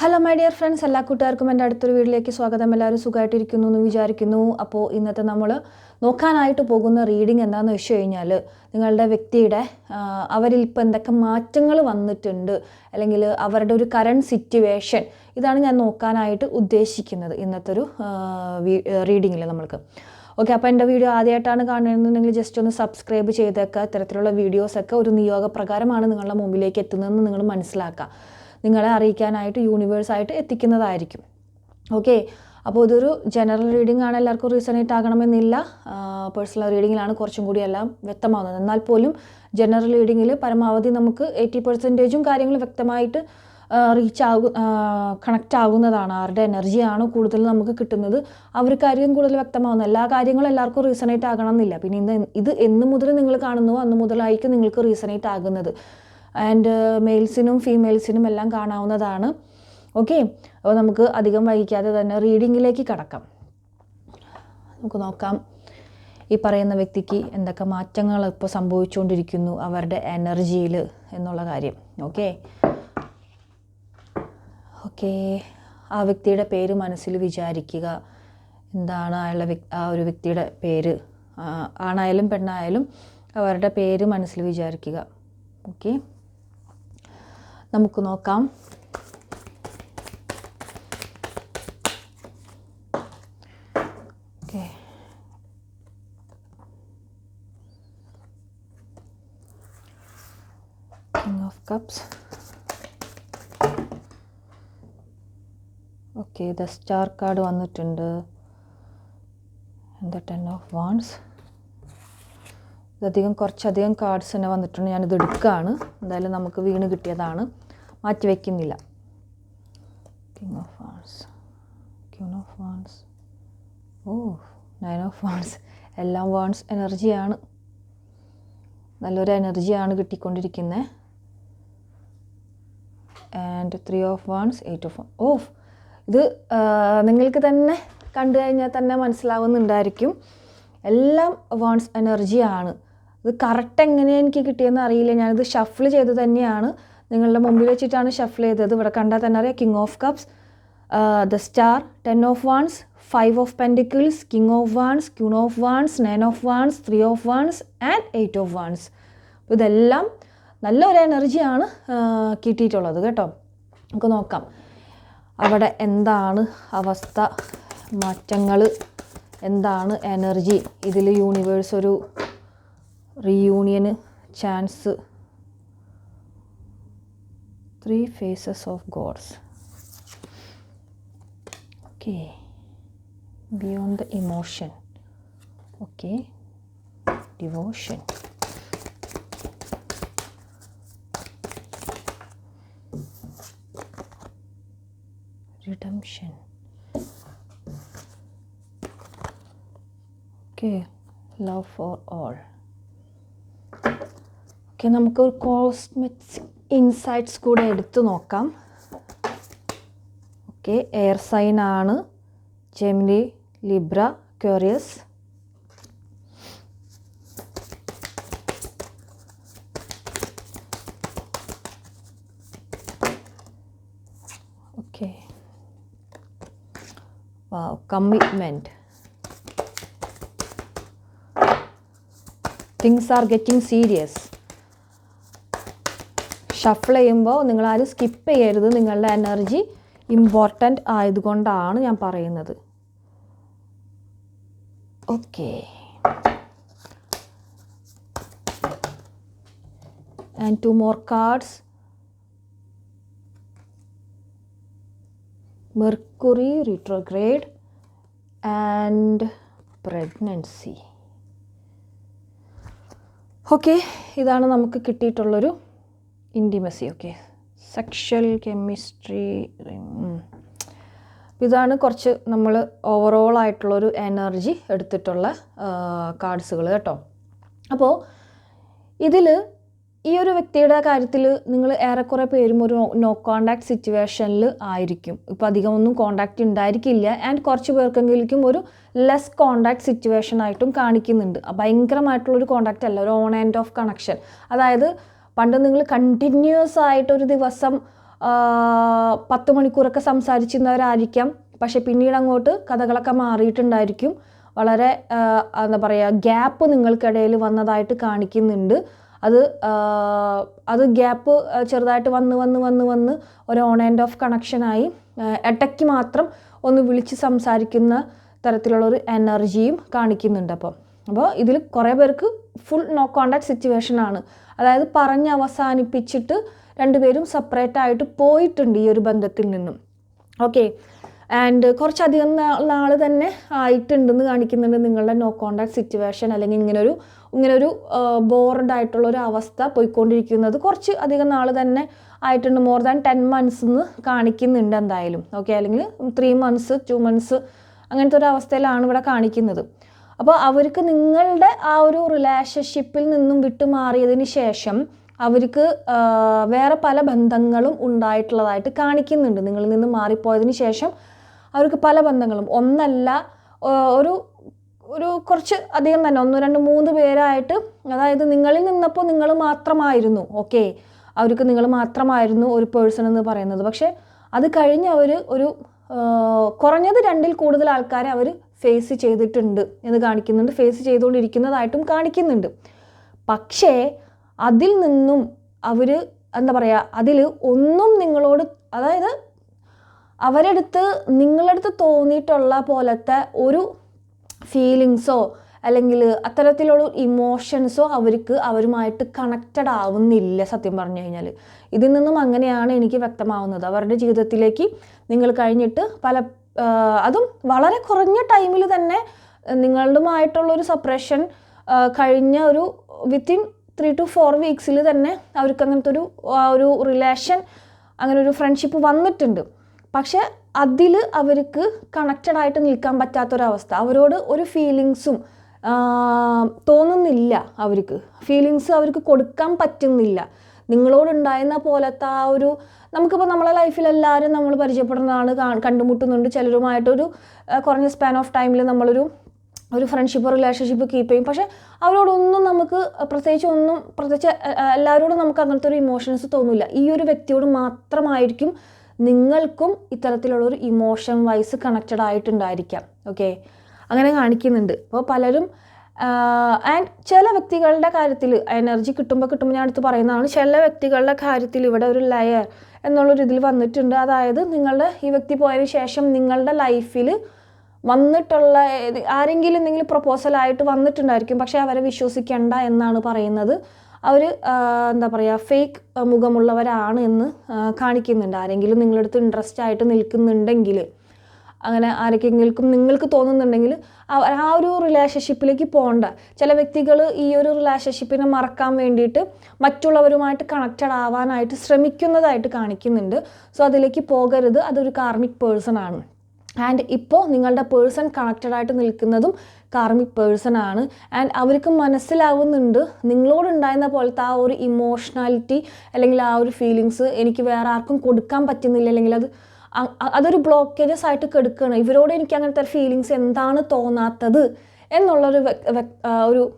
Hello my dear friends എല്ലാ കൂട്ടുകാർക്കും എന്റെ അടുത്തൊരു വീട്ടിലേക്ക് സ്വാഗതം. എല്ലാവരും സുഖമായിട്ടിരിക്കുന്നു എന്ന് വിചാരിക്കുന്നു. അപ്പോൾ ഇന്നത്തെ നമ്മൾ നോക്കാനായിട്ട് പോകുന്ന റീഡിംഗ് എന്താണെന്ന് വെച്ച് കഴിഞ്ഞാൽ നിങ്ങളുടെ വ്യക്തിയുടെ അവരിൽ ഇപ്പോൾ എന്തൊക്കെ മാറ്റങ്ങൾ വന്നിട്ടുണ്ട്? അല്ലെങ്കിൽ അവരുടെ ഒരു കറണ്ട് സിറ്റുവേഷൻ ഇതാണ് ഞാൻ നോക്കാനായിട്ട് ഉദ്ദേശിക്കുന്നത് ഇന്നത്തെ ഒരു റീഡിങ്ങിൽ നമ്മൾക്ക്. ഓക്കെ അപ്പോൾ എന്റെ വീഡിയോ ആദ്യമായിട്ടാണ് കാണുന്നതെന്നുണ്ടെങ്കിൽ ജസ്റ്റ് ഒന്ന് സബ്സ്ക്രൈബ് ചെയ്തേക്കുക ഇത്തരത്തിലുള്ള വീഡിയോസൊക്കെ ഒരു നിയോഗപ്രകാരമാണ് നിങ്ങളുടെ മുമ്പിലേക്ക് എത്തുന്നതെന്ന് നിങ്ങൾ മനസ്സിലാക്കുക. നിങ്ങളെ അറിയിക്കാനായിട്ട് യൂണിവേഴ്സായിട്ട് എത്തിക്കുന്നതായിരിക്കും. ഓക്കെ അപ്പോൾ ഇതൊരു ജനറൽ റീഡിംഗ് ആണ് എല്ലാവർക്കും റീസണേറ്റ് ആകണമെന്നില്ല. പേഴ്സണൽ റീഡിങ്ങിലാണ് കുറച്ചും കൂടി എല്ലാം വ്യക്തമാവുന്നത്. എന്നാൽ പോലും ജനറൽ റീഡിങ്ങിൽ പരമാവധി നമുക്ക് എയ്റ്റി പെർസെന്റേജും കാര്യങ്ങൾ വ്യക്തമായിട്ട് റീച്ച് ആകും കണക്റ്റ് ആകുന്നതാണ്. ആരുടെ എനർജിയാണ് കൂടുതൽ നമുക്ക് കിട്ടുന്നത് അവർക്കായിരിക്കും കൂടുതൽ വ്യക്തമാവുന്നത്. എല്ലാ കാര്യങ്ങളും എല്ലാവർക്കും റീസണേറ്റ് ആകണം എന്നില്ല പിന്നെ ഇന്ന് ഇത് എന്ന് മുതൽ നിങ്ങൾ കാണുന്നുവോ അന്ന് മുതലായിരിക്കും നിങ്ങൾക്ക് റീസണേറ്റ് ആകുന്നത്. ആൻഡ് മെയിൽസിനും ഫീമെയിൽസിനും എല്ലാം കാണാവുന്നതാണ്. ഓക്കെ അപ്പോൾ നമുക്ക് അധികം വൈകിക്കാതെ തന്നെ റീഡിങ്ങിലേക്ക് കടക്കാം. നമുക്ക് നോക്കാം. ഈ പറയുന്ന വ്യക്തിക്ക് എന്തൊക്കെ മാറ്റങ്ങൾ ഇപ്പോൾ സംഭവിച്ചുകൊണ്ടിരിക്കുന്നു അവരുടെ എനർജിയിൽ എന്നുള്ള കാര്യം. ഓക്കെ ഓക്കെ ആ വ്യക്തിയുടെ പേര് മനസ്സിൽ വിചാരിക്കുക. എന്താണ് അയാളുടെ വ്യക്തി ആ ഒരു വ്യക്തിയുടെ പേര്? ആണായാലും പെണ്ണായാലും അവരുടെ പേര് മനസ്സിൽ വിചാരിക്കുക. ഓക്കെ നമുക്ക് നോക്കാം. Okay. Of cups okay the star card വന്നിട്ടുണ്ട്. ദ ടെൻ ഓഫ് വാൺസ് ഇതധികം കുറച്ചധികം കാർഡ്സ് തന്നെ വന്നിട്ടുണ്ട്. ഞാനിത് എടുക്കുകയാണ് എന്തായാലും നമുക്ക് വീണ് കിട്ടിയതാണ്. മാറ്റി വയ്ക്കുന്നില്ല king of wands queen of wands oh nine of wands എല്ലാം വാൺസ് എനർജിയാണ് നല്ലൊരു എനർജിയാണ് കിട്ടിക്കൊണ്ടിരിക്കുന്നത് and three of wands eight of of ഇത് നിങ്ങൾക്ക് തന്നെ കണ്ടു കഴിഞ്ഞാൽ തന്നെ മനസ്സിലാവുന്നുണ്ടായിരിക്കും. എല്ലാം വാൺസ് എനർജിയാണ് ഇത് കറക്റ്റ് എങ്ങനെയാണ് എനിക്ക് കിട്ടിയെന്ന് അറിയില്ല. ഞാനിത് ഷഫിൾ ചെയ്ത് തന്നെയാണ്. നിങ്ങളുടെ മുമ്പിൽ വെച്ചിട്ടാണ് ഷഫിൾ ചെയ്തത്. ഇവിടെ കണ്ടാൽ തന്നെ അറിയാം king of cups the star ten of wands five of pentacles king of wands queen of wands nine of wands three of wands and eight of wands അപ്പോൾ ഇതെല്ലാം നല്ലൊരു എനർജിയാണ് ആ, കിട്ടിയിട്ടുള്ളത് കേട്ടോ. നമുക്ക് നോക്കാം. അവിടെ എന്താണ് അവസ്ഥ? മാറ്റങ്ങൾ എന്താണ് എനർജി ഇതിൽ യൂണിവേഴ്സ് ഒരു reunion chance three phases of gods okay beyond the emotion okay devotion redemption. Okay, love for all. Okay നമുക്ക് ഒരു കോസ്മെറ്റിക് ഇൻസൈറ്റ്സ് കൂടെ എടുത്തു നോക്കാം. ഓക്കെ എയർ സൈൻ ആണ് Gemini Libra curious. Okay. commitment. Things are getting serious. Shuffle ചെയ്യുമ്പോൾ നിങ്ങൾ ആരും skip ചെയ്യരുത്. നിങ്ങളുടെ എനർജി ഇമ്പോർട്ടന്റ് ആയതുകൊണ്ടാണ് ഞാൻ പറയുന്നത്. Okay and two more cards Mercury retrograde and pregnancy okay ഇതാണ് നമുക്ക് കിട്ടിയിട്ടുള്ളൊരു ഇന്റിമസി ഓക്കെ സെക്ഷൽ കെമിസ്ട്രി ഇതാണ് കുറച്ച് നമ്മൾ ഓവറോൾ ആയിട്ടുള്ളൊരു എനർജി എടുത്തിട്ടുള്ള കാർഡ്സുകൾ കേട്ടോ. അപ്പോൾ ഇതിൽ ഈ ഒരു വ്യക്തിയുടെ കാര്യത്തിൽ നിങ്ങൾ ഏറെക്കുറെ പേരും ഒരു നോ കോണ്ടാക്ട് സിറ്റുവേഷനിൽ ആയിരിക്കും. ഇപ്പോൾ അധികം ഒന്നും കോണ്ടാക്റ്റ് ഉണ്ടായിരിക്കില്ല ആൻഡ് കുറച്ച് പേർക്കെങ്കിലും ഒരു ലെസ് കോണ്ടാക്ട് സിറ്റുവേഷൻ ആയിട്ടും കാണിക്കുന്നുണ്ട്. ഭയങ്കരമായിട്ടുള്ളൊരു കോണ്ടാക്റ്റ് അല്ല ഒരു ഓൺ ആൻഡ് ഓഫ് കണക്ഷൻ അതായത് പണ്ട് നിങ്ങൾ കണ്ടിന്യൂസ് ആയിട്ട് ഒരു ദിവസം പത്ത് മണിക്കൂറൊക്കെ സംസാരിച്ചിരുന്നവരായിരിക്കാം. പക്ഷേ പിന്നീട് അങ്ങോട്ട് കഥകളൊക്കെ മാറിയിട്ടുണ്ടായിരിക്കും. വളരെ എന്താ പറയുക ഗ്യാപ്പ് നിങ്ങൾക്കിടയിൽ വന്നതായിട്ട് കാണിക്കുന്നുണ്ട്. അത് അത് ഗ്യാപ്പ് ചെറുതായിട്ട് വന്ന് വന്ന് വന്ന് വന്ന് ഒരു ഓൺ ആൻഡ് ഓഫ് കണക്ഷനായി ഇടയ്ക്ക് മാത്രം ഒന്ന് വിളിച്ച് സംസാരിക്കുന്ന തരത്തിലുള്ളൊരു എനർജിയും കാണിക്കുന്നുണ്ട് അപ്പോൾ അപ്പോൾ ഇതിൽ കുറേ പേർക്ക് ഫുൾ നോ കോണ്ടാക്ട് സിറ്റുവേഷൻ ആണ്. അതായത് പറഞ്ഞ് അവസാനിപ്പിച്ചിട്ട് രണ്ടുപേരും സെപ്പറേറ്റ് ആയിട്ട് പോയിട്ടുണ്ട് ഈ ഒരു ബന്ധത്തിൽ നിന്നും. ഓക്കെ ആൻഡ് കുറച്ചധികം നാൾ തന്നെ ആയിട്ടുണ്ടെന്ന് കാണിക്കുന്നുണ്ട് നിങ്ങളുടെ നോ കോണ്ടാക്ട് സിറ്റുവേഷൻ അല്ലെങ്കിൽ ഇങ്ങനൊരു ഇങ്ങനൊരു ബോർഡ് ആയിട്ടുള്ള ഒരു അവസ്ഥ പോയിക്കൊണ്ടിരിക്കുന്നത് കുറച്ച് അധികം നാൾ തന്നെ ആയിട്ടുണ്ട്. മോർ ദാൻ ടെൻ മന്ത്സ് എന്ന് കാണിക്കുന്നുണ്ട് എന്തായാലും. ഓക്കെ അല്ലെങ്കിൽ ത്രീ മന്ത്സ് ടു മന്ത്സ് അങ്ങനത്തെ ഒരു അവസ്ഥയിലാണ് ഇവിടെ കാണിക്കുന്നത്. അപ്പോൾ അവർക്ക് നിങ്ങളുടെ ആ ഒരു റിലേഷൻഷിപ്പിൽ നിന്നും വിട്ടുമാറിയതിന് ശേഷം അവർക്ക് വേറെ പല ബന്ധങ്ങളും ഉണ്ടായിട്ടുള്ളതായിട്ട് കാണിക്കുന്നുണ്ട്. നിങ്ങളിൽ നിന്ന് മാറിപ്പോയതിന് ശേഷം അവർക്ക് പല ബന്ധങ്ങളും. ഒന്നല്ല ഒരു ഒരു കുറച്ച് അധികം തന്നെ ഒന്ന് രണ്ട് മൂന്ന് പേരായിട്ട് അതായത് നിങ്ങളിൽ നിന്നപ്പോൾ നിങ്ങൾ മാത്രമായിരുന്നു ഓക്കെ? അവർക്ക് നിങ്ങൾ മാത്രമായിരുന്നു ഒരു പേഴ്സൺ എന്ന് പറയുന്നത്. പക്ഷേ അത് കഴിഞ്ഞ് അവർ ഒരു കുറഞ്ഞത് രണ്ടിൽ കൂടുതൽ ആൾക്കാരെ അവർ ഫേസ് ചെയ്തിട്ടുണ്ട് എന്ന് കാണിക്കുന്നുണ്ട്. ഫേസ് ചെയ്തുകൊണ്ടിരിക്കുന്നതായിട്ടും കാണിക്കുന്നുണ്ട്. പക്ഷേ അതിൽ നിന്നും അവർ എന്താ പറയുക അതിൽ ഒന്നും നിങ്ങളോട് അതായത് അവരെടുത്ത് നിങ്ങളടുത്ത് തോന്നിയിട്ടുള്ള പോലത്തെ ഒരു ഫീലിങ്സോ അല്ലെങ്കിൽ അത്തരത്തിലുള്ള ഇമോഷൻസോ അവർക്ക് അവരുമായിട്ട് കണക്റ്റഡ് ആവുന്നില്ല സത്യം പറഞ്ഞു കഴിഞ്ഞാൽ. ഇതിൽ നിന്നും അങ്ങനെയാണ് എനിക്ക് വ്യക്തമാവുന്നത്. അവരുടെ ജീവിതത്തിലേക്ക് നിങ്ങൾ കഴിഞ്ഞിട്ട് പല അതും വളരെ കുറഞ്ഞ ടൈമിൽ തന്നെ നിങ്ങളുമായിട്ടുള്ളൊരു സപ്രഷൻ കഴിഞ്ഞ ഒരു വിത്തിൻ ത്രീ ടു ഫോർ വീക്സിൽ തന്നെ അവർക്ക് അങ്ങനത്തെ ഒരു ഒരു റിലേഷൻ അങ്ങനെ ഒരു ഫ്രണ്ട്ഷിപ്പ് വന്നിട്ടുണ്ട്. പക്ഷെ അതിൽ അവർക്ക് കണക്റ്റഡ് ആയിട്ട് നിൽക്കാൻ പറ്റാത്തൊരവസ്ഥ. അവരോട് ഒരു ഫീലിങ്സും തോന്നുന്നില്ല അവർക്ക്. ഫീലിങ്സ് അവർക്ക് കൊടുക്കാൻ പറ്റുന്നില്ല. നിങ്ങളോടുണ്ടായിരുന്ന പോലത്തെ ആ ഒരു നമുക്കിപ്പോൾ നമ്മളെ ലൈഫിൽ എല്ലാവരും നമ്മൾ പരിചയപ്പെടുന്നതാണ് കണ്ടുമുട്ടുന്നുണ്ട്. ചിലരുമായിട്ടൊരു കുറഞ്ഞ സ്പാൻ ഓഫ് ടൈമിൽ നമ്മളൊരു ഒരു ഫ്രണ്ട്ഷിപ്പ് റിലേഷൻഷിപ്പ് കീപ്പ് ചെയ്യും. പക്ഷേ അവരോടൊന്നും നമുക്ക് പ്രത്യേകിച്ച് ഒന്നും പ്രത്യേകിച്ച് എല്ലാവരോടും നമുക്ക് അങ്ങനത്തെ ഒരു ഇമോഷൻസ് തോന്നില്ല. ഈ ഒരു വ്യക്തിയോട് മാത്രമായിരിക്കും നിങ്ങൾക്കും ഇത്തരത്തിലുള്ളൊരു ഇമോഷൻ വൈസ് കണക്റ്റഡ് ആയിട്ടുണ്ടായിരിക്കാം. ഓക്കെ അങ്ങനെ കാണിക്കുന്നുണ്ട്. അപ്പോൾ പലരും ആൻഡ് ചില വ്യക്തികളുടെ കാര്യത്തിൽ എനർജി കിട്ടുമ്പോൾ കിട്ടുമ്പോൾ ഞാൻ അടുത്ത് പറയുന്നതാണ് ചില വ്യക്തികളുടെ കാര്യത്തിൽ ഇവിടെ ഒരു ലയർ എന്നുള്ളൊരു ഇതിൽ വന്നിട്ടുണ്ട്. അതായത് നിങ്ങളുടെ ഈ വ്യക്തി പോയതിന് ശേഷം നിങ്ങളുടെ ലൈഫിൽ വന്നിട്ടുള്ള ആരെങ്കിലും എന്തെങ്കിലും പ്രപ്പോസലായിട്ട് വന്നിട്ടുണ്ടായിരിക്കും. പക്ഷേ അവരെ വിശ്വസിക്കേണ്ട എന്നാണ് പറയുന്നത്. അവർ എന്താ പറയുക ഫേക്ക് മുഖമുള്ളവരാണ് എന്ന് കാണിക്കുന്നുണ്ട്. ആരെങ്കിലും നിങ്ങളടുത്ത് ഇൻട്രസ്റ്റ് ആയിട്ട് നിൽക്കുന്നുണ്ടെങ്കിൽ അങ്ങനെ ആരൊക്കെങ്കിലും നിങ്ങൾക്ക് തോന്നുന്നുണ്ടെങ്കിൽ ആ- ഒരു റിലേഷൻഷിപ്പിലേക്ക് പോകണ്ട. ചില വ്യക്തികൾ ഈ ഒരു റിലേഷൻഷിപ്പിനെ മറക്കാൻ വേണ്ടിയിട്ട് മറ്റുള്ളവരുമായിട്ട് കണക്റ്റഡ് ആവാനായിട്ട് ശ്രമിക്കുന്നതായിട്ട് കാണിക്കുന്നുണ്ട്. സോ അതിലേക്ക് പോകരുത്. അതൊരു കാർമിക് പേഴ്സൺ ആണ്. ആൻഡ് ഇപ്പോൾ നിങ്ങളുടെ പേഴ്സൺ കണക്റ്റഡ് ആയിട്ട് നിൽക്കുന്നതും കാർമിക് പേഴ്സൺ ആണ്. ആൻഡ് അവർക്ക് മനസ്സിലാവുന്നുണ്ട് നിങ്ങളോടുണ്ടായിരുന്ന പോലത്തെ ആ ഒരു ഇമോഷണാലിറ്റി അല്ലെങ്കിൽ ആ ഒരു ഫീലിങ്സ് എനിക്ക് വേറെ ആർക്കും കൊടുക്കാൻ പറ്റുന്നില്ല അല്ലെങ്കിൽ അത് അതൊരു ബ്ലോക്കേജസ് ആയിട്ട് കെടുക്കുകയാണ് ഇവരോട് എനിക്ക് അങ്ങനത്തെ ഫീലിങ്സ് എന്താണ് തോന്നാത്തത് എന്നുള്ളൊരു ഒരു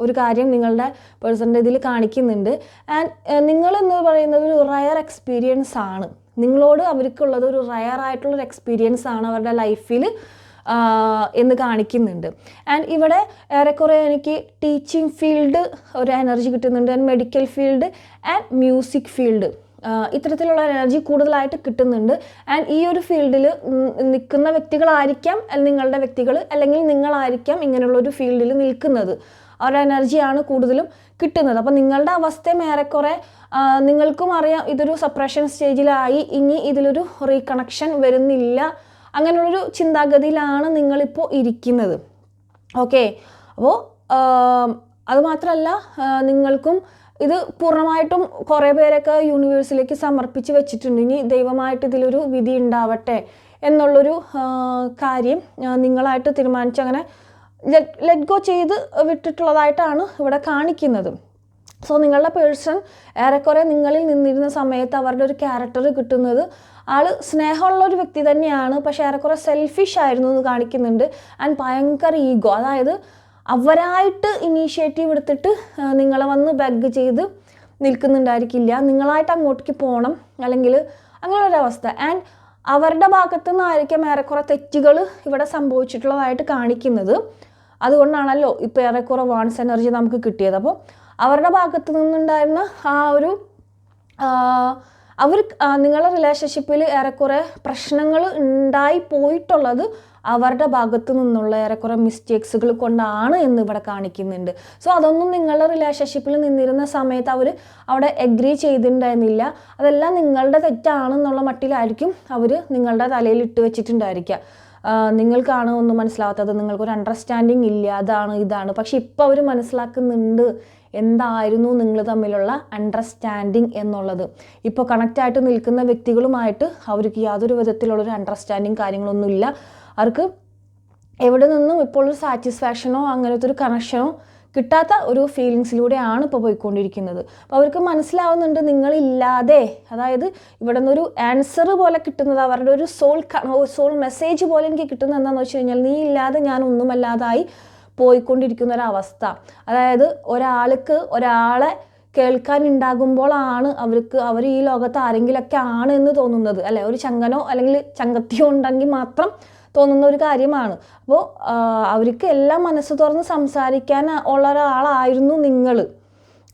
ഒരു കാര്യം നിങ്ങളുടെ പേഴ്സണിന്റെ ഇതിൽ കാണിക്കുന്നുണ്ട്. ആൻഡ് നിങ്ങളെന്ന് പറയുന്നത് ഒരു റയർ എക്സ്പീരിയൻസ് ആണ്. നിങ്ങളോട് അവർക്കുള്ളത് ഒരു റയർ ആയിട്ടുള്ളൊരു എക്സ്പീരിയൻസ് ആണ് അവരുടെ ലൈഫിൽ എന്ന് കാണിക്കുന്നുണ്ട്. ആൻഡ് ഇവിടെ ഏറെക്കുറെ എനിക്ക് ടീച്ചിങ് ഫീൽഡ് ഒരു എനർജി കിട്ടുന്നുണ്ട്. And medical field and music field ഇത്തരത്തിലുള്ള എനർജി കൂടുതലായിട്ട് കിട്ടുന്നുണ്ട്. ആൻഡ് ഈ ഒരു ഫീൽഡിൽ നിൽക്കുന്ന വ്യക്തികളായിരിക്കാം നിങ്ങളുടെ വ്യക്തികൾ അല്ലെങ്കിൽ നിങ്ങളായിരിക്കാം ഇങ്ങനെയുള്ള ഒരു ഫീൽഡിൽ നിൽക്കുന്നത്. ആ ഒരു എനർജിയാണ് കൂടുതലും കിട്ടുന്നത്. അപ്പം നിങ്ങളുടെ അവസ്ഥയും ഏറെക്കുറെ നിങ്ങൾക്കും അറിയാം ഇതൊരു സപ്രഷൻ സ്റ്റേജിലായി ഇനി ഇതിലൊരു റീകണക്ഷൻ വരുന്നില്ല. അങ്ങനെയുള്ളൊരു ചിന്താഗതിയിലാണ് നിങ്ങളിപ്പോൾ ഇരിക്കുന്നത്. ഓക്കെ അപ്പോൾ അതുമാത്രമല്ല നിങ്ങൾക്കും ഇത് പൂർണമായിട്ടും കുറേ പേരൊക്കെ യൂണിവേഴ്സിലേക്ക് സമർപ്പിച്ച് വെച്ചിട്ടുണ്ട്. ഇനി ദൈവമായിട്ട് ഇതിലൊരു വിധി ഉണ്ടാവട്ടെ എന്നുള്ളൊരു കാര്യം നിങ്ങളായിട്ട് തീരുമാനിച്ച് അങ്ങനെ ലെറ്റ് ഗോ ചെയ്ത് വിട്ടിട്ടുള്ളതായിട്ടാണ് ഇവിടെ കാണിക്കുന്നത്. സോ നിങ്ങളുടെ പേഴ്സൺ ഏറെക്കുറെ നിങ്ങളിൽ നിന്നിരുന്ന സമയത്ത് അവരുടെ ഒരു ക്യാരക്ടർ കിട്ടുന്നത് ആൾ സ്നേഹമുള്ള ഒരു വ്യക്തി തന്നെയാണ് പക്ഷേ ഏറെക്കുറെ സെൽഫിഷ് ആയിരുന്നു എന്ന് കാണിക്കുന്നുണ്ട്. ആൻഡ് ഭയങ്കര ഈഗോ അതായത് അവരായിട്ട് ഇനീഷ്യേറ്റീവ് എടുത്തിട്ട് നിങ്ങളെ വന്ന് ബഗ് ചെയ്ത് നിൽക്കുന്നുണ്ടായിരിക്കില്ല. നിങ്ങളായിട്ട് അങ്ങോട്ടേക്ക് പോകണം അല്ലെങ്കിൽ അങ്ങനെയൊരവസ്ഥ. ആൻഡ് അവരുടെ ഭാഗത്തു നിന്നായിരിക്കും ഏറെക്കുറെ തെറ്റുകൾ ഇവിടെ സംഭവിച്ചിട്ടുള്ളതായിട്ട് കാണിക്കുന്നത്. അതുകൊണ്ടാണല്ലോ ഇപ്പോൾ ഏറെക്കുറെ വാൺസ് എനർജി നമുക്ക് കിട്ടിയത്. അപ്പോൾ അവരുടെ ഭാഗത്തു നിന്നുണ്ടായിരുന്ന ആ ഒരു അവർ നിങ്ങളുടെ റിലേഷൻഷിപ്പിൽ ഏറെക്കുറെ പ്രശ്നങ്ങൾ ഉണ്ടായി പോയിട്ടുള്ളത് അവരുടെ ഭാഗത്തു നിന്നുള്ള ഏറെക്കുറെ മിസ്റ്റേക്സുകൾ കൊണ്ടാണ് എന്ന് ഇവിടെ കാണിക്കുന്നുണ്ട്. സോ അതൊന്നും നിങ്ങളുടെ റിലേഷൻഷിപ്പിൽ നിന്നിരുന്ന സമയത്ത് അവർ അവിടെ എഗ്രി ചെയ്തിട്ടുണ്ടായിരുന്നില്ല. അതെല്ലാം നിങ്ങളുടെ തെറ്റാണെന്നുള്ള മട്ടിലായിരിക്കും അവർ നിങ്ങളുടെ തലയിൽ ഇട്ട് വെച്ചിട്ടുണ്ടായിരിക്കുക. നിങ്ങൾക്കാണ് ഒന്നും മനസ്സിലാവാത്തത്. നിങ്ങൾക്കൊരു അണ്ടർസ്റ്റാൻഡിങ് ഇല്ല. അതാണ് ഇതാണ്. പക്ഷെ ഇപ്പോൾ അവർ മനസ്സിലാക്കുന്നുണ്ട് എന്തായിരുന്നു നിങ്ങൾ തമ്മിലുള്ള അണ്ടർസ്റ്റാൻഡിങ് എന്നുള്ളത്. ഇപ്പോൾ കണക്റ്റായിട്ട് നിൽക്കുന്ന വ്യക്തികളുമായിട്ട് അവർക്ക് യാതൊരു വിധത്തിലുള്ളൊരു അണ്ടർസ്റ്റാൻഡിങ് കാര്യങ്ങളൊന്നുമില്ല. അവർക്ക് എവിടെ നിന്നും ഇപ്പോൾ ഒരു സാറ്റിസ്ഫാക്ഷനോ അങ്ങനത്തെ ഒരു കണക്ഷനോ കിട്ടാത്ത ഒരു ഫീലിങ്സിലൂടെയാണ് ഇപ്പോൾ പോയിക്കൊണ്ടിരിക്കുന്നത്. അപ്പോൾ അവർക്ക് മനസ്സിലാവുന്നുണ്ട് നിങ്ങളില്ലാതെ അതായത് ഇവിടെ നിന്നൊരു ആൻസർ പോലെ കിട്ടുന്നത് അവരുടെ ഒരു സോൾ സോൾ മെസ്സേജ് പോലെ എനിക്ക് കിട്ടുന്നത് എന്താണെന്ന് വെച്ച് കഴിഞ്ഞാൽ നീ ഇല്ലാതെ ഞാൻ ഒന്നുമല്ലാതായി പോയിക്കൊണ്ടിരിക്കുന്ന ഒരവസ്ഥ അതായത് ഒരാൾക്ക് ഒരാളെ കേൾക്കാൻ കേൾക്കാനുണ്ടാകുമ്പോഴാണ് അവർക്ക് അവർ ഈ ലോകത്ത് ആരെങ്കിലൊക്കെ ആണ് എന്ന് തോന്നുന്നത്. അല്ലെ? ഒരു ചങ്ങനോ അല്ലെങ്കിൽ ചങ്കത്തിയോ ഉണ്ടെങ്കിൽ മാത്രം തോന്നുന്ന ഒരു കാര്യമാണ് അപ്പോൾ അവർക്ക് എല്ലാം മനസ്സ് തുറന്ന് സംസാരിക്കാൻ ഉള്ള ഒരാളായിരുന്നു നിങ്ങൾ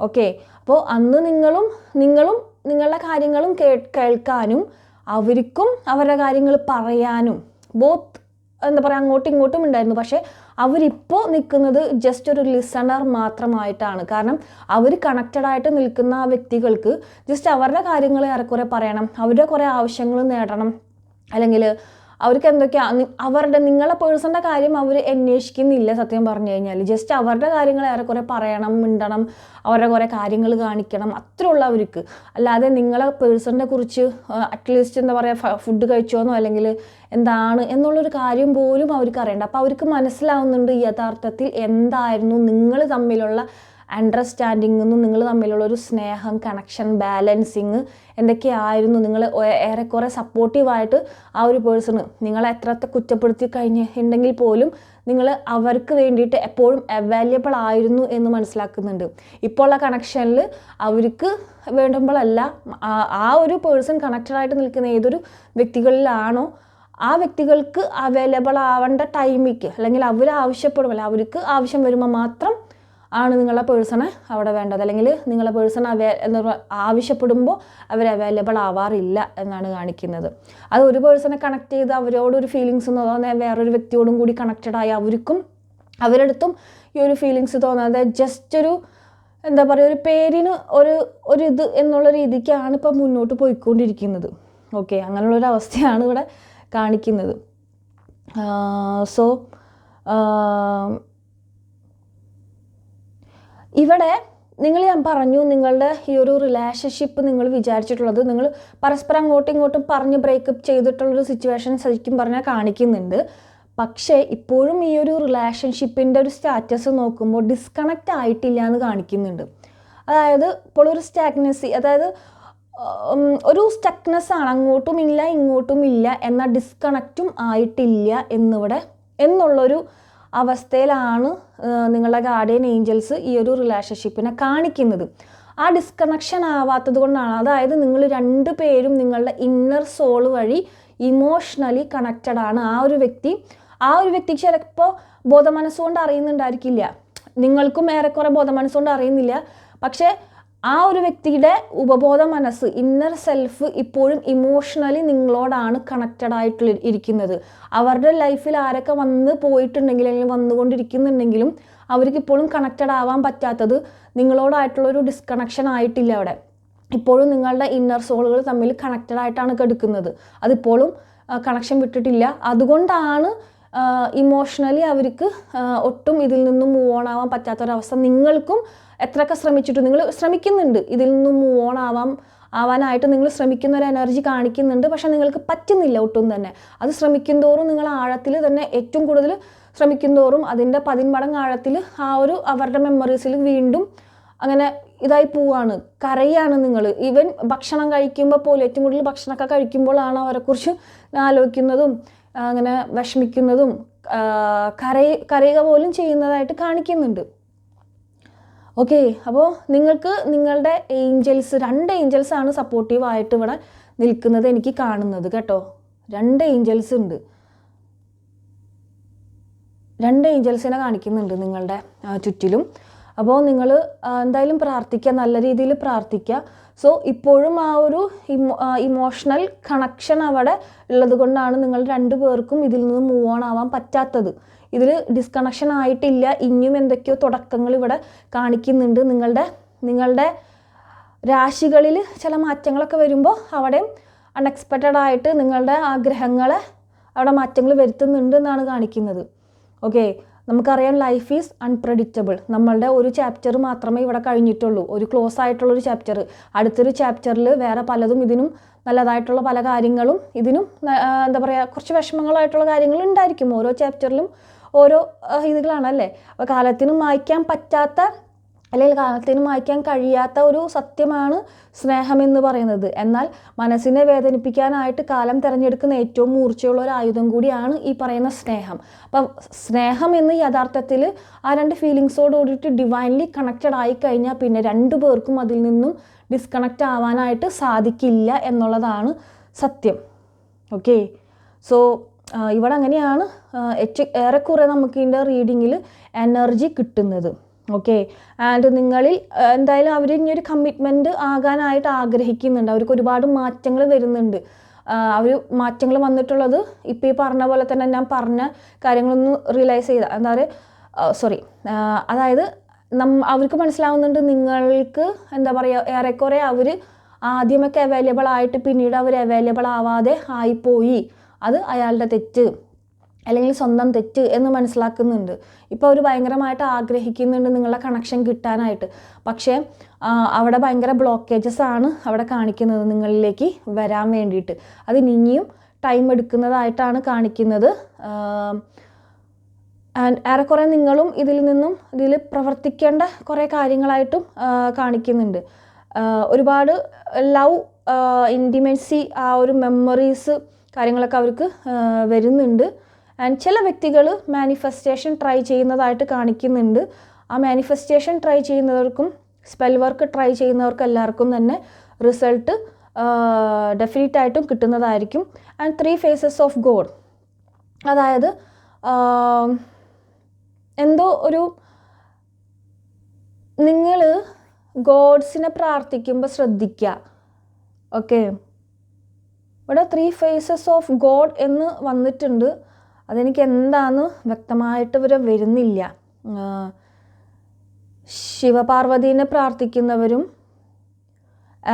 ഓക്കെ? അപ്പോൾ അന്ന് നിങ്ങളും നിങ്ങളും നിങ്ങളുടെ കാര്യങ്ങളും കേ കേൾക്കാനും അവർക്കും അവരുടെ കാര്യങ്ങൾ പറയാനും ബോത്ത് എന്താ പറയുക അങ്ങോട്ടും ഇങ്ങോട്ടും ഉണ്ടായിരുന്നു. പക്ഷേ അവരിപ്പോൾ നിൽക്കുന്നത് ജസ്റ്റ് ഒരു ലിസണർ മാത്രമായിട്ടാണ്. കാരണം അവർ കണക്റ്റഡ് ആയിട്ട് നിൽക്കുന്ന വ്യക്തികൾക്ക് ജസ്റ്റ് അവരുടെ കാര്യങ്ങൾ ഏറെക്കുറെ പറയണം അവരുടെ കുറേ ആവശ്യങ്ങൾ നേടണം. അല്ലെങ്കിൽ അവർക്ക് എന്തൊക്കെയാണ് അവരുടെ നിങ്ങളെ പേഴ്സണിന്റെ കാര്യം അവർ അന്വേഷിക്കുന്നില്ല സത്യം പറഞ്ഞു കഴിഞ്ഞാൽ ജസ്റ്റ് അവരുടെ കാര്യങ്ങൾ ഏറെക്കുറെ പറയണം മിണ്ടണം അവരുടെ കുറേ കാര്യങ്ങൾ കാണിക്കണം അത്രേ ഉള്ളവർക്ക് അല്ലാതെ നിങ്ങളെ പേഴ്സണിനെ കുറിച്ച് അറ്റ്ലീസ്റ്റ് എന്താ പറയുക ഫുഡ് കഴിച്ചോന്നോ അല്ലെങ്കിൽ എന്താണ് എന്നുള്ളൊരു കാര്യം പോലും അവർക്ക് അറിയണ്ട. അപ്പോൾ അവർക്ക് മനസ്സിലാവുന്നുണ്ട് യഥാർത്ഥത്തിൽ എന്തായിരുന്നു നിങ്ങൾ തമ്മിലുള്ള അണ്ടർസ്റ്റാൻഡിങ്ങും നിങ്ങൾ തമ്മിലുള്ള ഒരു സ്നേഹം കണക്ഷൻ ബാലൻസിങ് എന്തൊക്കെയായിരുന്നു? നിങ്ങൾ ഏറെക്കുറെ സപ്പോർട്ടീവായിട്ട് ആ ഒരു പേഴ്സണ് നിങ്ങളെ എത്രത്തെ കുറ്റപ്പെടുത്തി കഴിഞ്ഞിട്ടുണ്ടെങ്കിൽ പോലും നിങ്ങൾ അവർക്ക് വേണ്ടിയിട്ട് എപ്പോഴും അവൈലബിൾ ആയിരുന്നു എന്ന് മനസ്സിലാക്കുന്നുണ്ട്. ഇപ്പോൾ ഉള്ള കണക്ഷനിൽ അവർക്ക് വേണ്ടുമ്പോഴല്ല ആ- ഒരു പേഴ്സൺ കണക്റ്റഡ് ആയിട്ട് നിൽക്കുന്ന ഏതൊരു വ്യക്തികളിലാണോ ആ വ്യക്തികൾക്ക് അവൈലബിൾ ആവേണ്ട ടൈമിക്ക് അല്ലെങ്കിൽ അവർ ആവശ്യപ്പെടുമല്ലോ അവർക്ക് ആവശ്യം വരുമ്പോൾ മാത്രം ആണ് നിങ്ങളെ പേഴ്സണെ അവിടെ വേണ്ടത്. അല്ലെങ്കിൽ നിങ്ങളെ പേഴ്സൺ അവൈ ആവശ്യപ്പെടുമ്പോൾ അവർ അവൈലബിൾ ആവാറില്ല എന്നാണ് കാണിക്കുന്നത്. അത് ഒരു പേഴ്സണെ കണക്ട് ചെയ്ത് അവരോടൊരു ഫീലിങ്സ് തോന്നുന്നത് വേറൊരു വ്യക്തിയോടും കൂടി കണക്റ്റഡ് ആയി അവർക്കും അവരടുത്തും ഈ ഒരു ഫീലിങ്സ് തോന്നാതെ ജസ്റ്റ് ഒരു എന്താ പറയുക ഒരു പേരിന് ഒരു ഒരു ഇത് എന്നുള്ള രീതിക്കാണ് ഇപ്പം മുന്നോട്ട് പോയിക്കൊണ്ടിരിക്കുന്നത്. ഓക്കെ അങ്ങനെയുള്ളൊരു അവസ്ഥയാണ് ഇവിടെ കാണിക്കുന്നത്. സോ ഇവിടെ നിങ്ങൾ ഞാൻ പറഞ്ഞു നിങ്ങളുടെ ഈ ഒരു റിലേഷൻഷിപ്പ് നിങ്ങൾ വിചാരിച്ചിട്ടുള്ളത് നിങ്ങൾ പരസ്പരം അങ്ങോട്ടും ഇങ്ങോട്ടും പറഞ്ഞ് ബ്രേക്കപ്പ് ചെയ്തിട്ടുള്ളൊരു സിറ്റുവേഷൻ ശരിക്കും പറഞ്ഞാൽ കാണിക്കുന്നുണ്ട്. പക്ഷേ ഇപ്പോഴും ഈ ഒരു റിലേഷൻഷിപ്പിന്റെ ഒരു സ്റ്റാറ്റസ് നോക്കുമ്പോൾ ഡിസ്കണക്റ്റ് ആയിട്ടില്ല എന്ന് കാണിക്കുന്നുണ്ട്. അതായത് ഇപ്പോൾ ഒരു സ്റ്റാഗ്നസി അതായത് ഒരു സ്റ്റക്നെസ് ആണ്. അങ്ങോട്ടും ഇല്ല ഇങ്ങോട്ടും ഇല്ല എന്ന ഡിസ്കണക്റ്റും ആയിട്ടില്ല എന്നിവിടെ എന്നുള്ളൊരു അവസ്ഥയിലാണ് നിങ്ങളുടെ ഗാർഡിയൻ ഏഞ്ചൽസ് ഈ ഒരു റിലേഷൻഷിപ്പിനെ കാണിക്കുന്നത്. ആ ഡിസ്കണക്ഷൻ ആവാത്തത് കൊണ്ടാണ്. അതായത് നിങ്ങൾ രണ്ട് പേരും നിങ്ങളുടെ ഇന്നർ സോൾ വഴി ഇമോഷണലി കണക്റ്റഡ് ആണ്. ആ ഒരു വ്യക്തി ആ ഒരു വ്യക്തിക്ക് ചിലപ്പോൾ ബോധമനസ്സുകൊണ്ട് അറിയുന്നുണ്ടായിരിക്കില്ല. നിങ്ങൾക്കും ഏറെക്കുറെ ബോധമനസ്സുകൊണ്ട് അറിയുന്നില്ല. പക്ഷേ ആ ഒരു വ്യക്തിയുടെ ഉപബോധ മനസ്സ് ഇന്നർ സെൽഫ് ഇപ്പോഴും ഇമോഷണലി നിങ്ങളോടാണ് കണക്റ്റഡ് ആയിട്ടുള്ള ഇരിക്കുന്നത്. അവരുടെ ലൈഫിൽ ആരൊക്കെ വന്ന് പോയിട്ടുണ്ടെങ്കിലും അല്ലെങ്കിൽ വന്നുകൊണ്ടിരിക്കുന്നുണ്ടെങ്കിലും അവർക്ക് ഇപ്പോഴും കണക്റ്റഡ് ആവാൻ പറ്റാത്തത് നിങ്ങളോടായിട്ടുള്ള ഒരു ഡിസ്കണക്ഷൻ ആയിട്ടില്ല അവിടെ. ഇപ്പോഴും നിങ്ങളുടെ ഇന്നർ സോളുകൾ തമ്മിൽ കണക്റ്റഡ് ആയിട്ടാണ് കിടക്കുന്നത്. അതിപ്പോഴും കണക്ഷൻ വിട്ടിട്ടില്ല. അതുകൊണ്ടാണ് ഇമോഷണലി അവർക്ക് ഒട്ടും ഇതിൽ നിന്നും മൂവ് ഓൺ ആവാൻ പറ്റാത്തൊരവസ്ഥ നിങ്ങൾക്കും എത്രയൊക്കെ ശ്രമിച്ചിട്ട് നിങ്ങൾ ശ്രമിക്കുന്നുണ്ട്. ഇതിൽ നിന്നും മൂവ് ഓൺ ആവാൻ ആവാനായിട്ട് നിങ്ങൾ ശ്രമിക്കുന്ന ഒരു എനർജി കാണിക്കുന്നുണ്ട്. പക്ഷെ നിങ്ങൾക്ക് പറ്റുന്നില്ല ഒട്ടും തന്നെ. അത് ശ്രമിക്കും തോറും നിങ്ങൾ ആഴത്തിൽ തന്നെ ഏറ്റവും കൂടുതൽ ശ്രമിക്കും തോറും അതിന്റെ പതിന്മടങ്ങ് ആഴത്തിൽ ആ ഒരു അവരുടെ മെമ്മറീസിൽ വീണ്ടും അങ്ങനെ ഇതായി പോവാണ്. കരയാണ് നിങ്ങൾ. ഈവൻ ഭക്ഷണം കഴിക്കുമ്പോൾ പോലും ഏറ്റവും കൂടുതൽ ഭക്ഷണമൊക്കെ കഴിക്കുമ്പോഴാണ് അവരെക്കുറിച്ച് ആലോചിക്കുന്നതും. അങ്ങനെ വിഷമിക്കുന്നതും കരയ കരയുക പോലും ചെയ്യുന്നതായിട്ട് കാണിക്കുന്നുണ്ട്. ഓക്കെ അപ്പോൾ നിങ്ങൾക്ക് നിങ്ങളുടെ ഏഞ്ചൽസ് രണ്ട് ഏഞ്ചൽസ് ആണ് സപ്പോർട്ടീവായിട്ട് ഇവിടെ നിൽക്കുന്നത് എനിക്ക് കാണുന്നത് കേട്ടോ. രണ്ട് ഏഞ്ചൽസ് ഉണ്ട്. രണ്ട് ഏഞ്ചൽസിനെ കാണിക്കുന്നുണ്ട് നിങ്ങളുടെ ചുറ്റിലും. അപ്പോൾ നിങ്ങൾ എന്തായാലും പ്രാർത്ഥിക്കുക നല്ല രീതിയിൽ പ്രാർത്ഥിക്കുക. സോ ഇപ്പോഴും ആ ഒരു ഇമോ ഇമോഷണൽ കണക്ഷൻ അവിടെ ഉള്ളത് കൊണ്ടാണ് നിങ്ങൾ രണ്ടു പേർക്കും ഇതിൽ നിന്ന് മൂവ് ഓൺ ആവാൻ പറ്റാത്തത്. ഇതിൽ ഡിസ്കണക്ഷൻ ആയിട്ടില്ല ഇനിയും എന്തൊക്കെയോ തുടക്കങ്ങൾ ഇവിടെ കാണിക്കുന്നുണ്ട്. നിങ്ങളുടെ നിങ്ങളുടെ രാശികളിൽ ചില മാറ്റങ്ങളൊക്കെ വരുമ്പോൾ അവിടെയും അൺഎക്സ്പെക്റ്റഡ് ആയിട്ട് നിങ്ങളുടെ ആഗ്രഹങ്ങളെ അവിടെ മാറ്റങ്ങൾ വരുത്തുന്നുണ്ട് എന്നാണ് കാണിക്കുന്നത്. ഓക്കെ നമുക്കറിയാം ലൈഫ് ഈസ് അൺപ്രഡിക്റ്റബിൾ നമ്മളുടെ ഒരു ചാപ്റ്റർ മാത്രമേ ഇവിടെ കഴിഞ്ഞിട്ടുള്ളൂ. ഒരു ക്ലോസ് ആയിട്ടുള്ളൊരു ചാപ്റ്റർ അടുത്തൊരു ചാപ്റ്ററിൽ വേറെ പലതും ഇതിനും നല്ലതായിട്ടുള്ള പല കാര്യങ്ങളും ഇതിനും എന്താ പറയുക കുറച്ച് വിഷമങ്ങളായിട്ടുള്ള കാര്യങ്ങൾ ഉണ്ടായിരിക്കും ഓരോ ചാപ്റ്ററിലും ഓരോ ഇതുകളാണല്ലേ അപ്പോൾ കാലത്തിനും മായ്ക്കാൻ പറ്റാത്ത അല്ലെങ്കിൽ കാലത്തിന് മായ്ക്കാൻ കഴിയാത്ത ഒരു സത്യമാണ് സ്നേഹമെന്ന് പറയുന്നത്. എന്നാൽ മനസ്സിനെ വേദനിപ്പിക്കാനായിട്ട് കാലം തിരഞ്ഞെടുക്കുന്ന ഏറ്റവും മൂർച്ചയുള്ള ഒരു ആയുധം കൂടിയാണ് ഈ പറയുന്ന സ്നേഹം. അപ്പം സ്നേഹം എന്ന് യഥാർത്ഥത്തിൽ ആ രണ്ട് ഫീലിങ്സോട് കൂടിയിട്ട് ഡിവൈൻലി കണക്റ്റഡ് ആയി കഴിഞ്ഞാൽ പിന്നെ രണ്ടു പേർക്കും അതിൽ നിന്നും ഡിസ്കണക്റ്റ് ആവാനായിട്ട് സാധിക്കില്ല എന്നുള്ളതാണ് സത്യം. ഓക്കെ സോ ഇവിടെ അങ്ങനെയാണ് ഏറെക്കുറെ നമുക്ക് ഇതിന്റെ റീഡിങ്ങിൽ എനർജി കിട്ടുന്നത്. ഓക്കെ. ആൻഡ് നിങ്ങളിൽ എന്തായാലും അവർ ഇനി ഒരു കമ്മിറ്റ്മെന്റ് ആകാനായിട്ട് ആഗ്രഹിക്കുന്നുണ്ട്. അവർക്ക് ഒരുപാട് മാറ്റങ്ങൾ വരുന്നുണ്ട്. അവർ മാറ്റങ്ങൾ വന്നിട്ടുള്ളത് ഇപ്പോൾ ഈ പറഞ്ഞ പോലെ തന്നെ ഞാൻ പറഞ്ഞ കാര്യങ്ങളൊന്നും റിയലൈസ് ചെയ്ത എന്താ പറയുക സോറി അതായത് നം അവർക്ക് മനസ്സിലാവുന്നുണ്ട് നിങ്ങൾക്ക് എന്താ പറയുക ഏറെക്കുറെ അവർ ആദ്യമൊക്കെ അവൈലബിൾ ആയിട്ട് പിന്നീട് അവർ അവൈലബിൾ ആവാതെ ആയിപ്പോയി. അത് അയാളുടെ തെറ്റ്. അല്ലെങ്കിൽ സ്വന്തം തെറ്റ് എന്ന് മനസ്സിലാക്കുന്നുണ്ട്. ഇപ്പോൾ അവർ ഭയങ്കരമായിട്ട് ആഗ്രഹിക്കുന്നുണ്ട് നിങ്ങളുടെ കണക്ഷൻ കിട്ടാനായിട്ട്. പക്ഷേ അവിടെ ഭയങ്കര ബ്ലോക്കേജസ് ആണ് അവിടെ കാണിക്കുന്നത് നിങ്ങളിലേക്ക് വരാൻ വേണ്ടിയിട്ട്. അതിന് ഇനിയും ടൈം എടുക്കുന്നതായിട്ടാണ് കാണിക്കുന്നത്. ആൻഡ് ഏറെക്കുറെ നിങ്ങളും ഇതിൽ നിന്നും ഇതിൽ പ്രവർത്തിക്കേണ്ട കുറേ കാര്യങ്ങളായിട്ടും കാണിക്കുന്നുണ്ട്. ഒരുപാട് ലവ് ഇന്റിമെൻസി ആ ഒരു മെമ്മറീസ് കാര്യങ്ങളൊക്കെ അവർക്ക് വരുന്നുണ്ട്. ആൻഡ് ചില വ്യക്തികൾ മാനിഫെസ്റ്റേഷൻ ട്രൈ ചെയ്യുന്നതായിട്ട് കാണിക്കുന്നുണ്ട്. ആ മാനിഫെസ്റ്റേഷൻ ട്രൈ ചെയ്യുന്നവർക്കും സ്പെൽ വർക്ക് ട്രൈ ചെയ്യുന്നവർക്കും എല്ലാവർക്കും തന്നെ റിസൾട്ട് ഡെഫിനറ്റ് ആയിട്ടും കിട്ടുന്നതായിരിക്കും. And three phases of god അതായത് എന്തോ ഒരു നിങ്ങൾ ഗോഡ്സിനെ പ്രാർത്ഥിക്കുമ്പോൾ ശ്രദ്ധിക്കുക ഓക്കെ ഇവിടെ ത്രീ ഫേസസ് ഓഫ് ഗോഡ് എന്ന് വന്നിട്ടുണ്ട്. അതെനിക്ക് എന്താന്ന് വ്യക്തമായിട്ട് ഇവരെ വരുന്നില്ല. ശിവപാർവതീനെ പ്രാർത്ഥിക്കുന്നവരും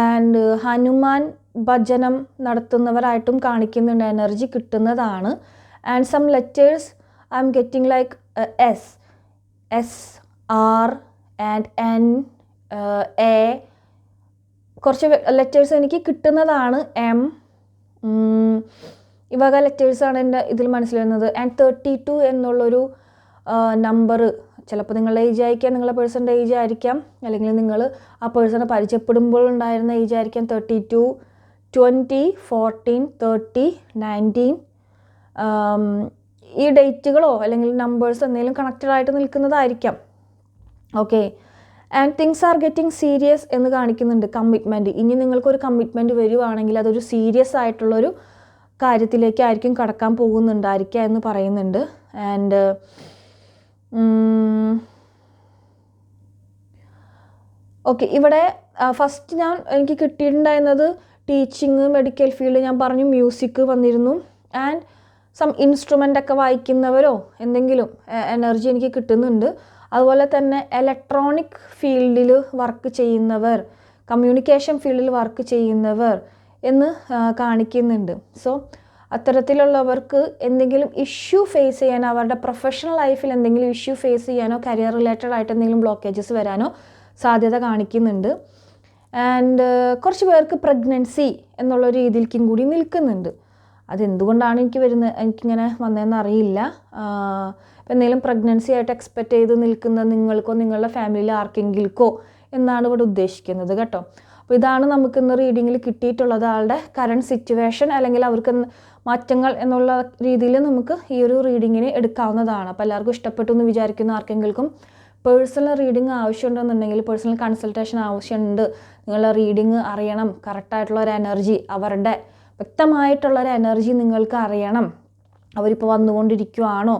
ആൻഡ് ഹനുമാൻ ഭജനം നടത്തുന്നവരായിട്ടും കാണിക്കുന്നുണ്ട്. എനർജി കിട്ടുന്നതാണ്. And some letters I am getting like S S R and N A കുറച്ച് ലെറ്റേഴ്സ് എനിക്ക് കിട്ടുന്നതാണ്. എം ഈ വക എന്റെ ഇതിൽ മനസ്സിൽ വരുന്നത്. ആൻഡ് തേർട്ടി ടു എന്നുള്ളൊരു നമ്പർ ചിലപ്പോൾ നിങ്ങളുടെ ഏജ് ആയിരിക്കാം നിങ്ങളുടെ പേഴ്സന്റെ ഏജ് ആയിരിക്കാം. അല്ലെങ്കിൽ നിങ്ങൾ ആ പേഴ്സണെ പരിചയപ്പെടുമ്പോൾ ഉണ്ടായിരുന്ന ഏജ് ആയിരിക്കാം. Thirty two twenty fourteen thirty nineteen ഈ ഡേറ്റുകളോ അല്ലെങ്കിൽ നമ്പേഴ്സ് എന്തെങ്കിലും കണക്റ്റഡ് ആയിട്ട് നിൽക്കുന്നതായിരിക്കാം. Okay and things are getting serious എന്ന് കാണിക്കുന്നുണ്ട്. കമ്മിറ്റ്മെന്റ് ഇനി നിങ്ങൾക്കൊരു കമ്മിറ്റ്മെന്റ് വരുവാണെങ്കിൽ അതൊരു സീരിയസ് ആയിട്ടുള്ളൊരു കാര്യത്തിലേക്കായിരിക്കും കടക്കാൻ പോകുന്നുണ്ടായിരിക്കുക എന്ന് പറയുന്നുണ്ട്. ആൻഡ് ഓക്കെ ഇവിടെ ഫസ്റ്റ് ഞാൻ എനിക്ക് കിട്ടിയിട്ടുണ്ടായിരുന്നത് ടീച്ചിങ് മെഡിക്കൽ ഫീൽഡ് ഞാൻ പറഞ്ഞു മ്യൂസിക് വന്നിരുന്നു. ആൻഡ് സം ഇൻസ്ട്രുമെന്റ് ഒക്കെ വായിക്കുന്നവരോ എന്തെങ്കിലും എനർജി എനിക്ക് കിട്ടുന്നുണ്ട്. അതുപോലെ തന്നെ ഇലക്ട്രോണിക് ഫീൽഡിൽ വർക്ക് ചെയ്യുന്നവർ കമ്മ്യൂണിക്കേഷൻ ഫീൽഡിൽ വർക്ക് ചെയ്യുന്നവർ എന്ന് കാണിക്കുന്നുണ്ട്. സോ അത്തരത്തിലുള്ളവർക്ക് എന്തെങ്കിലും ഇഷ്യൂ ഫേസ് ചെയ്യാനോ അവരുടെ പ്രൊഫഷണൽ ലൈഫിൽ എന്തെങ്കിലും ഇഷ്യൂ ഫേസ് ചെയ്യാനോ കരിയർ റിലേറ്റഡ് ആയിട്ട് എന്തെങ്കിലും ബ്ലോക്കേജസ് വരാനോ സാധ്യത കാണിക്കുന്നുണ്ട്. ആൻഡ് കുറച്ച് പേർക്ക് പ്രഗ്നൻസി എന്നുള്ള രീതിയിലേക്കും കൂടി നിൽക്കുന്നുണ്ട്. അതെന്തുകൊണ്ടാണ് എനിക്ക് വരുന്നത്? എനിക്കിങ്ങനെ വന്നതെന്ന് അറിയില്ല. എന്തെങ്കിലും പ്രഗ്നൻസി ആയിട്ട് എക്സ്പെക്റ്റ് ചെയ്ത് നിൽക്കുന്ന നിങ്ങൾക്കോ നിങ്ങളുടെ ഫാമിലിയിൽ ആർക്കെങ്കിൽക്കോ എന്നാണ് ഇവിടെ ഉദ്ദേശിക്കുന്നത് കേട്ടോ. അപ്പോൾ ഇതാണ് നമുക്ക് ഇന്ന് റീഡിങ്ങിൽ കിട്ടിയിട്ടുള്ളത് ആളുടെ കറണ്ട് സിറ്റുവേഷൻ അല്ലെങ്കിൽ അവർക്ക് മാറ്റങ്ങൾ എന്നുള്ള രീതിയിൽ നമുക്ക് ഈ ഒരു റീഡിങ്ങിനെ എടുക്കാവുന്നതാണ്. അപ്പോൾ എല്ലാവർക്കും ഇഷ്ടപ്പെട്ടു എന്ന് വിചാരിക്കുന്ന ആർക്കെങ്കിലും പേഴ്സണൽ റീഡിങ് ആവശ്യമുണ്ടെന്നുണ്ടെങ്കിൽ പേഴ്സണൽ കൺസൾട്ടേഷൻ ആവശ്യമുണ്ട്. നിങ്ങളുടെ റീഡിങ് അറിയണം. കറക്റ്റായിട്ടുള്ള ഒരു എനർജി അവരുടെ വ്യക്തമായിട്ടുള്ളൊരു എനർജി നിങ്ങൾക്ക് അറിയണം. അവരിപ്പോൾ വന്നുകൊണ്ടിരിക്കുവാണോ?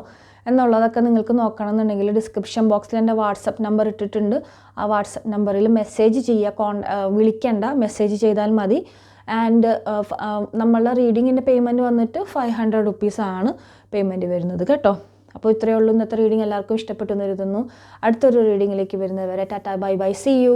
എന്നുള്ളതൊക്കെ നിങ്ങൾക്ക് നോക്കണമെന്നുണ്ടെങ്കിൽ ഡിസ്ക്രിപ്ഷൻ ബോക്സിൽ എന്റെ വാട്സപ്പ് നമ്പർ ഇട്ടിട്ടുണ്ട്. ആ വാട്സപ്പ് നമ്പറിൽ മെസ്സേജ് ചെയ്യുക കോൺ വിളിക്കേണ്ട. മെസ്സേജ് ചെയ്താൽ മതി. ആൻഡ് നമ്മളുടെ റീഡിങ്ങിന്റെ പേയ്മെന്റ് വന്നിട്ട് ഫൈവ് ഹൺഡ്രഡ് റുപ്പീസാണ് പേയ്മെന്റ് വരുന്നത് കേട്ടോ. അപ്പോൾ ഇത്രയേ ഉള്ളൂ. ഇന്നത്തെ റീഡിങ് എല്ലാവർക്കും ഇഷ്ടപ്പെട്ടു എന്ന് കരുതുന്നു. അടുത്തൊരു റീഡിങ്ങിലേക്ക് വരുന്നവരെ tata bye bye. See you